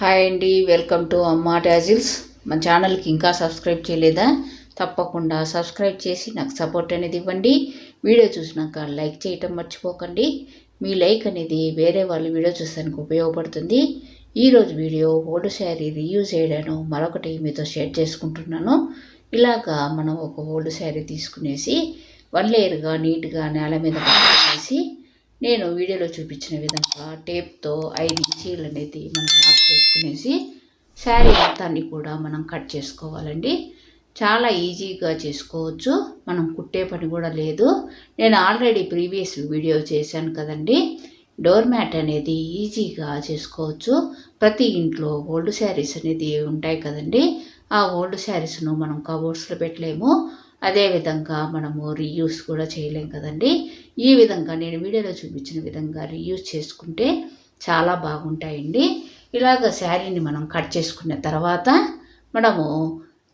Hi అండి welcome to అమ్మా tassels. మన ఛానల్కి ఇంకా సబ్స్క్రైబ్ చేయలేదా? తప్పకుండా సబ్స్క్రైబ్ చేసి నాకు సపోర్ట్ అనేది ఇవ్వండి. వీడియో చూసినాక లైక్ చేయటం మర్చిపోకండి. మీ లైక్ అనేది వేరే వాళ్ళు వీడియో చూసానికి ఉపయోగపడుతుంది. ఈరోజు వీడియో ఓల్డ్ శారీ రీయూజ్ చేయడాను మరొకటి మీతో షేర్ చేసుకుంటున్నాను. ఇలాగా మనం ఒక ఓల్డ్ శారీ తీసుకునేసి వన్ లేయర్గా నీట్గా నేల మీద వేసి నేను వీడియోలో చూపించిన విధంగా టేప్తో ఐదు ఇంచీలు అనేది మనం చేసుకునేసి శారీ మొత్తాన్ని కూడా మనం కట్ చేసుకోవాలండి. చాలా ఈజీగా చేసుకోవచ్చు. మనం కుట్టే పని కూడా లేదు. నేను ఆల్రెడీ ప్రీవియస్ వీడియో చేశాను కదండి. డోర్ మ్యాట్ అనేది ఈజీగా చేసుకోవచ్చు. ప్రతి ఇంట్లో ఓల్డ్ శారీస్ అనేది ఉంటాయి కదండి. ఆ ఓల్డ్ శారీస్ను మనం కబోర్డ్స్లో పెట్టలేము. అదేవిధంగా మనము రీయూస్ కూడా చేయలేం కదండి. ఈ విధంగా నేను వీడియోలో చూపించిన విధంగా రీయూస్ చేసుకుంటే చాలా బాగుంటాయండి. ఇలాగ శారీని మనం కట్ చేసుకున్న తర్వాత మనము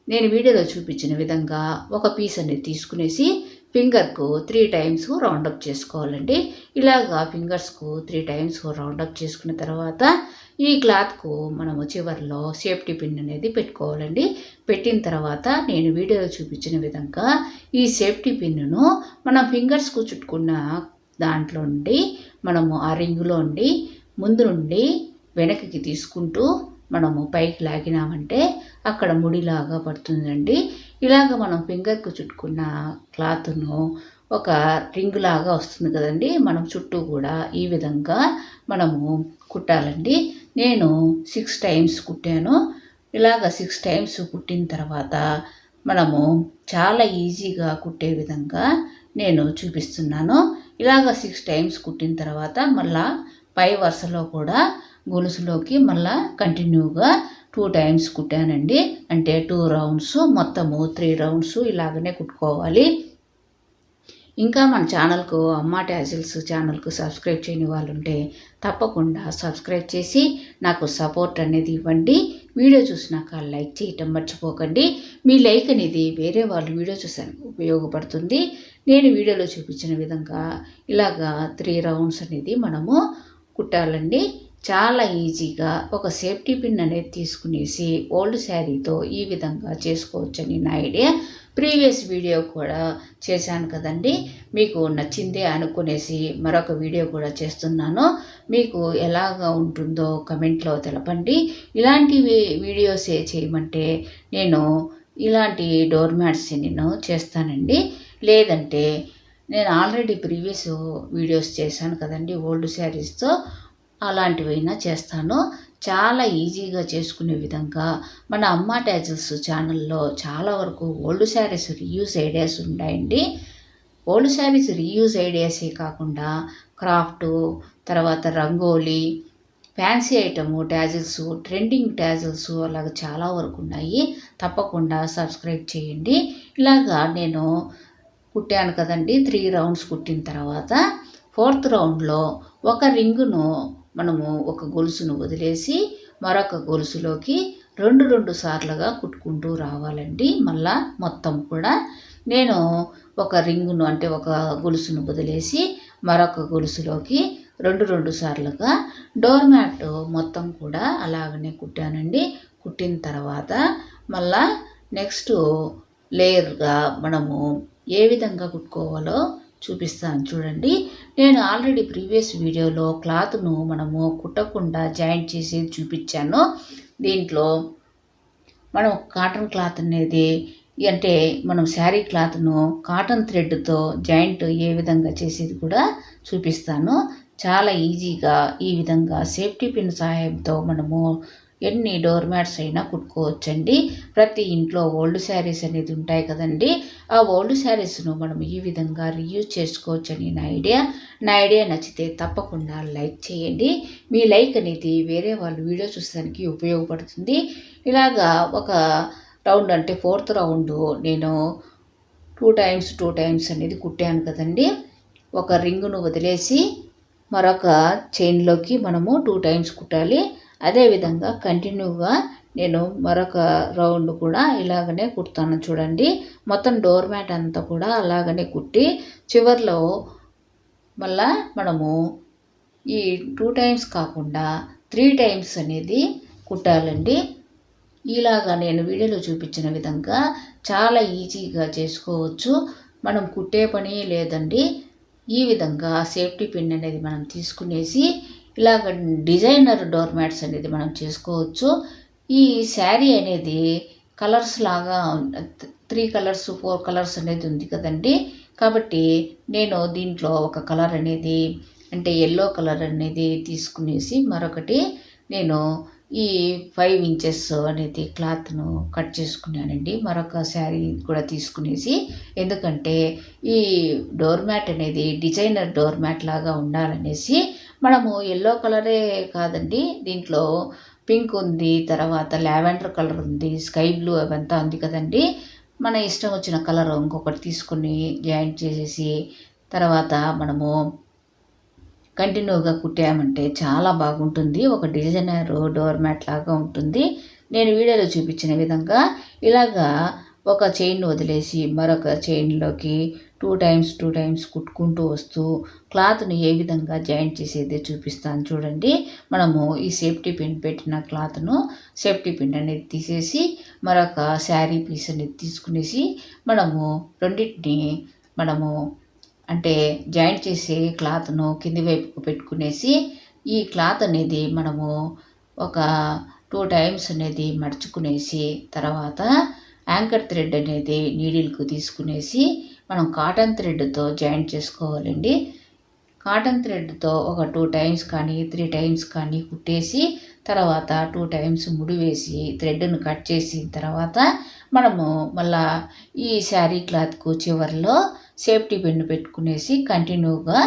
నేను వీడియోలో చూపించిన విధంగా ఒక పీస్ అనేది తీసుకునేసి ఫింగర్కు త్రీ టైమ్స్ రౌండప్ చేసుకోవాలండి. ఇలాగా ఫింగర్స్కు త్రీ టైమ్స్ రౌండప్ చేసుకున్న తర్వాత ఈ క్లాత్కు మనము చివరిలో సేఫ్టీ పిన్ అనేది పెట్టుకోవాలండి. పెట్టిన తర్వాత నేను వీడియోలో చూపించిన విధంగా ఈ సేఫ్టీ పిన్నును మనం ఫింగర్స్కు చుట్టుకున్న దాంట్లో నుండి మనము ఆ రింగులో నుండి ముందు నుండి వెనక్కి తీసుకుంటూ మనము పైకి లాగినామంటే అక్కడ ముడిలాగా పడుతుందండి. ఇలాగ మనం ఫింగర్కు చుట్టుకున్న క్లాత్ను ఒక రింగ్ లాగా వస్తుంది కదండి. మనం చుట్టూ కూడా ఈ విధంగా మనము కుట్టాలండి. నేను సిక్స్ టైమ్స్ కుట్టాను. ఇలాగ సిక్స్ టైమ్స్ కుట్టిన తర్వాత మనము చాలా ఈజీగా కుట్టే విధంగా నేను చూపిస్తున్నాను. ఇలాగ సిక్స్ టైమ్స్ కుట్టిన తర్వాత మళ్ళా పై వరుసలో కూడా గొలుసులోకి మళ్ళా కంటిన్యూగా టూ టైమ్స్ కుట్టానండి. అంటే టూ రౌండ్స్ మొత్తము త్రీ రౌండ్స్ ఇలాగనే కుట్టుకోవాలి. ఇంకా మన ఛానల్కు అమ్మ ట్యాజిల్స్ ఛానల్కు సబ్స్క్రైబ్ చేయని వాళ్ళు ఉంటే తప్పకుండా సబ్స్క్రైబ్ చేసి నాకు సపోర్ట్ అనేది ఇవ్వండి. వీడియో చూసినాక లైక్ చేయటం మర్చిపోకండి. మీ లైక్ అనేది వేరే వాళ్ళు వీడియో చూసాను ఉపయోగపడుతుంది. నేను వీడియోలో చూపించిన విధంగా ఇలాగా త్రీ రౌండ్స్ అనేది మనము కుట్టాలండి. చాలా ఈజీగా ఒక సేఫ్టీ పిన్ అనేది తీసుకునేసి ఓల్డ్ శారీతో ఈ విధంగా చేసుకోవచ్చని నా ఐడియా. ప్రీవియస్ వీడియో కూడా చేశాను కదండి. మీకు నచ్చిందే అనుకునేసి మరొక వీడియో కూడా చేస్తున్నాను. మీకు ఎలాగా ఉంటుందో కమెంట్లో తెలపండి. ఇలాంటి వీడియోస్ చేయమంటే నేను ఇలాంటి డోర్ మ్యాట్స్ నేను చేస్తానండి. లేదంటే నేను ఆల్రెడీ ప్రీవియస్ వీడియోస్ చేశాను కదండి ఓల్డ్ శారీస్తో. అలాంటివైనా చేస్తాను. చాలా ఈజీగా చేసుకునే విధంగా మన అమ్మ ట్యాజల్స్ ఛానల్లో చాలా వరకు ఓల్డ్ శారీస్ రీయూస్ ఐడియాస్ ఉన్నాయండి ఓల్డ్ శారీస్ రీయూస్ ఐడియాసే కాకుండా క్రాఫ్ట్ తర్వాత rangoli fancy item tassels trending tassels అలాగ చాలా వరకు ఉన్నాయి. తప్పకుండా సబ్స్క్రైబ్ చేయండి. ఇలాగా నేను కుట్టాను కదండి త్రీ రౌండ్స్ కుట్టిన తర్వాత ఫోర్త్ రౌండ్లో ఒక రింగును మనము ఒక గొలుసును వదిలేసి మరొక గొలుసులోకి రెండు రెండు సార్లుగా కుట్టుకుంటూ రావాలండి. మళ్ళా మొత్తం కూడా నేను ఒక రింగును అంటే ఒక గొలుసును వదిలేసి మరొక గొలుసులోకి రెండు రెండు సార్లుగా డోర్ మ్యాట్ మొత్తం కూడా అలాగనే కుట్టానండి. కుట్టిన తర్వాత మళ్ళా నెక్స్ట్ లేయర్గా మనము ఏ విధంగా కుట్టుకోవాలో చూపిస్తాను చూడండి. నేను ఆల్రెడీ ప్రీవియస్ వీడియోలో క్లాత్ను మనము కుట్టకుండా జాయింట్ చేసి చూపించాను. దీంట్లో మనం కాటన్ క్లాత్ అనేది అంటే మనం శారీ క్లాత్ను కాటన్ థ్రెడ్తో జాయింట్ ఏ విధంగా చేసేది కూడా చూపిస్తాను. చాలా ఈజీగా ఈ విధంగా సేఫ్టీ పిన్ సహాయంతో మనము ఎన్ని డోర్ మ్యాట్స్ అయినా కుట్టుకోవచ్చండి. ప్రతి ఇంట్లో ఓల్డ్ శారీస్ అనేది ఉంటాయి కదండి. ఆ ఓల్డ్ శారీస్ను మనం ఈ విధంగా రీయూజ్ చేసుకోవచ్చని నా ఐడియా. నా ఐడియా నచ్చితే తప్పకుండా లైక్ చేయండి. మీ లైక్ అనేది వేరే వాళ్ళు వీడియో చూసడానికి ఉపయోగపడుతుంది. ఇలాగా ఒక రౌండ్ అంటే ఫోర్త్ రౌండ్ నేను టూ టైమ్స్ టూ టైమ్స్ అనేది కుట్టాను కదండి. ఒక రింగును వదిలేసి మరొక చైన్లోకి మనము టూ టైమ్స్ కుట్టాలి. అదేవిధంగా కంటిన్యూగా నేను మరొక రౌండ్ కూడా ఇలాగనే కుడతాను చూడండి. మొత్తం డోర్ మ్యాట్ అంతా కూడా అలాగనే కుట్టి చివరిలో మళ్ళా మనము ఈ టూ టైమ్స్ కాకుండా త్రీ టైమ్స్ అనేది కుట్టాలండి. ఇలాగా నేను వీడియోలో చూపించిన విధంగా చాలా ఈజీగా చేసుకోవచ్చు. మనం కుట్టే పని లేదండి. ఈ విధంగా సేఫ్టీ పిన్ అనేది మనం తీసుకునేసి ఇలాగ డిజైనర్ డోర్ మ్యాట్స్ అనేది మనం చేసుకోవచ్చు. ఈ శారీ అనేది కలర్స్ లాగా త్రీ కలర్స్ ఫోర్ కలర్స్ అనేది ఉంది కదండి. కాబట్టి నేను దీంట్లో ఒక కలర్ అనేది అంటే ఎల్లో కలర్ అనేది తీసుకునేసి మరొకటి నేను ఈ ఫైవ్ ఇంచెస్ అనేది క్లాత్ను కట్ చేసుకున్నానండి. మరొక శారీ కూడా తీసుకునేసి. ఎందుకంటే ఈ డోర్ మ్యాట్ అనేది డిజైనర్ డోర్ మ్యాట్ లాగా ఉండాలనేసి మనము ఎల్లో కలరే కాదండి. దీంట్లో పింక్ ఉంది తర్వాత లావెండర్ కలర్ ఉంది స్కై బ్లూ అవంతా ఉంది కదండి. మన ఇష్టం వచ్చిన కలర్ ఇంకొకటి తీసుకుని జాయింట్ చేసేసి తర్వాత మనము కంటిన్యూగా కుట్టామంటే చాలా బాగుంటుంది. ఒక డిజైనర్ డోర్ మ్యాట్ లాగా ఉంటుంది. నేను వీడియోలో చూపించిన విధంగా ఇలాగా ఒక చైన్ వదిలేసి మరొక చైన్లోకి టూ టైమ్స్ టూ టైమ్స్ కుట్టుకుంటూ వస్తూ క్లాత్ని ఏ విధంగా జాయింట్ చేసేది చూపిస్తాను చూడండి. మనము ఈ సేఫ్టీ పిన్ పెట్టిన క్లాత్ను సేఫ్టీ పిన్ అనేది తీసేసి మరొక శారీ పీస్ అనేది తీసుకునేసి మనము రెండింటిని మనము అంటే జాయింట్ చేసే క్లాత్ను కింది వైపుకు పెట్టుకునేసి ఈ క్లాత్ అనేది మనము ఒక టూ టైమ్స్ అనేది మడుచుకునేసి తర్వాత యాంకర్ థ్రెడ్ అనేది నీడిల్కు తీసుకునేసి మనం కాటన్ థ్రెడ్తో జాయింట్ చేసుకోవాలండి. కాటన్ థ్రెడ్తో ఒక టూ టైమ్స్ కానీ త్రీ టైమ్స్ కానీ కుట్టేసి తర్వాత టూ టైమ్స్ ముడివేసి థ్రెడ్ను కట్ చేసిన తర్వాత మనము మళ్ళా ఈ శారీ క్లాత్కు చివరిలో సేఫ్టీ పిన్ పెట్టుకునేసి కంటిన్యూగా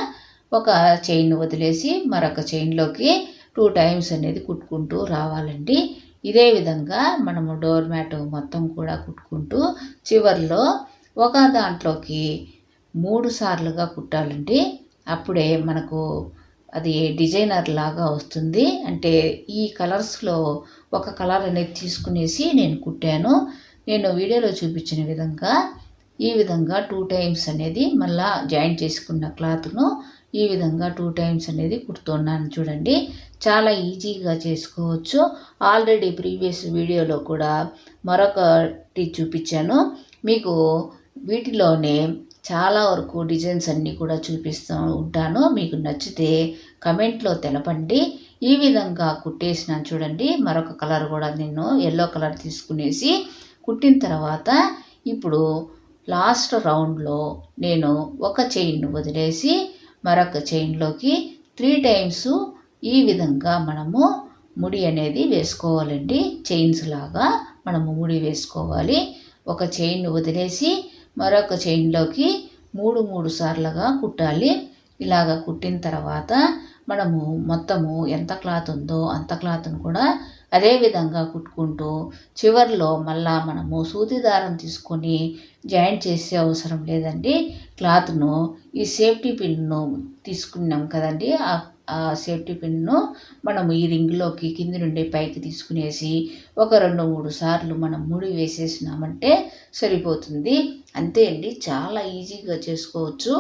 ఒక చైన్ వదిలేసి మరొక చైన్లోకి టూ టైమ్స్ అనేది కుట్టుకుంటూ రావాలండి. ఇదే విధంగా మనము డోర్ మ్యాట్ మొత్తం కూడా కుట్టుకుంటూ చివరిలో ఒక దాంట్లోకి మూడు సార్లుగా కుట్టాలండి అప్పుడే మనకు అది డిజైనర్ లాగా వస్తుంది. అంటే ఈ కలర్స్లో ఒక కలర్ అనేది తీసుకునేసి నేను కుట్టాను. నేను వీడియోలో చూపించిన విధంగా ఈ విధంగా టూ టైమ్స్ అనేది మళ్ళా జాయిన్ చేసుకున్న క్లాత్ను ఈ విధంగా టూ టైమ్స్ అనేది కుడుతున్నాను చూడండి. చాలా ఈజీగా చేసుకోవచ్చు. ఆల్రెడీ ప్రీవియస్ వీడియోలో కూడా మరొకటి చూపించాను. మీకు వీటిలోనే చాలా వరకు డిజైన్స్ అన్నీ కూడా చూపిస్తూ ఉంటాను. మీకు నచ్చితే కమెంట్లో తెలపండి. ఈ విధంగా కుట్టేసిన చూడండి. మరొక కలర్ కూడా నేను ఎల్లో కలర్ తీసుకునేసి కుట్టిన తర్వాత ఇప్పుడు లాస్ట్ రౌండ్లో నేను ఒక చైన్ను వదిలేసి మరొక చైన్లోకి త్రీ టైమ్స్ ఈ విధంగా మనము ముడి అనేది వేసుకోవాలండి. చైన్స్ లాగా మనము ముడి వేసుకోవాలి. ఒక చైన్ వదిలేసి మరొక చైన్లోకి మూడు మూడు సార్లుగా కుట్టాలి. ఇలాగ కుట్టిన తర్వాత మనము మొత్తము ఎంత క్లాత్ ఉందో అంత క్లాత్ను కూడా అదే విధంగా కుట్టుకుంటూ చివరిలో మళ్ళా మనము సూది దారం తీసుకొని జాయింట్ చేసే అవసరం లేదండి. క్లాత్ను ఈ సేఫ్టీ పిన్ను తీసుకున్నాం కదండి. ఆ సేఫ్టీ పిన్ను మనము ఈ రింగ్లోకి కింది నుండి పైకి తీసుకునేసి ఒక రెండు మూడు సార్లు మనం ముడి వేసేసినామంటే సరిపోతుంది. అంతే అండి. చాలా ఈజీగా చేసుకోవచ్చు.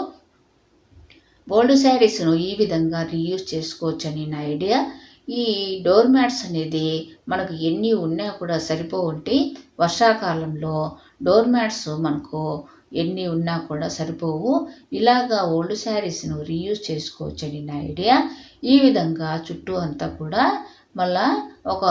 బోల్డ్ శారీస్ను ఈ విధంగా రీయూజ్ చేసుకోవచ్చు అని నా ఐడియా. ఈ డోర్ మ్యాట్స్ అనేది మనకు ఎన్ని ఉన్నా కూడా సరిపోవంటి వర్షాకాలంలో డోర్ మ్యాట్స్ మనకు ఎన్ని ఉన్నా కూడా సరిపోవు. ఇలాగా ఓల్డ్ శారీస్ను రీయూజ్ చేసుకోవచ్చని నా ఐడియా ఈ విధంగా చుట్టూ అంతా కూడా మళ్ళా ఒక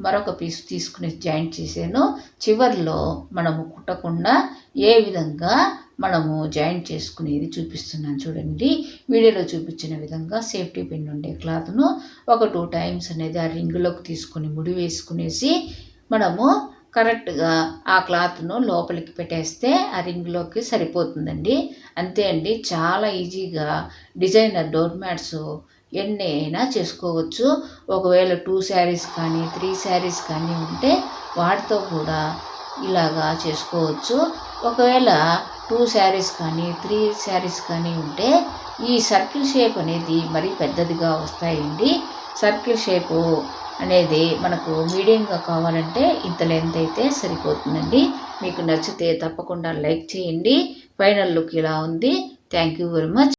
మరొక పీస్ తీసుకుని జాయింట్ చేశాను. చివరిలో మనము కుట్టకుండా ఏ విధంగా మనము జాయింట్ చేసుకునేది చూపిస్తున్నాను చూడండి. వీడియోలో చూపించిన విధంగా సేఫ్టీ పిన్ ఉండే క్లాత్ను ఒక టూ టైమ్స్ అనేది ఆ రింగులోకి తీసుకుని ముడి వేసుకునేసి మనము కరెక్ట్గా ఆ క్లాత్ను లోపలికి పెట్టేస్తే ఆ రింగ్లోకి సరిపోతుందండి. అంతే అండి చాలా ఈజీగా డిజైనర్ డోర్ మ్యాట్స్ ఎన్ని అయినా చేసుకోవచ్చు. ఒకవేళ టూ శారీస్ కానీ త్రీ శారీస్ కానీ ఉంటే వాటితో కూడా ఇలాగా చేసుకోవచ్చు. ఒకవేళ టూ శారీస్ కానీ త్రీ శారీస్ కానీ ఉంటే ఈ సర్కిల్ షేప్ అనేది మరీ పెద్దదిగా వస్తాయండి. సర్కిల్ షేపు అనేది మనకు మీడియంగా కావాలంటే ఇంత లెంత్ అయితే సరిపోతుందండి. మీకు నచ్చితే తప్పకుండా లైక్ చేయండి. ఫైనల్ లుక్ ఇలా ఉంది? Thank you very much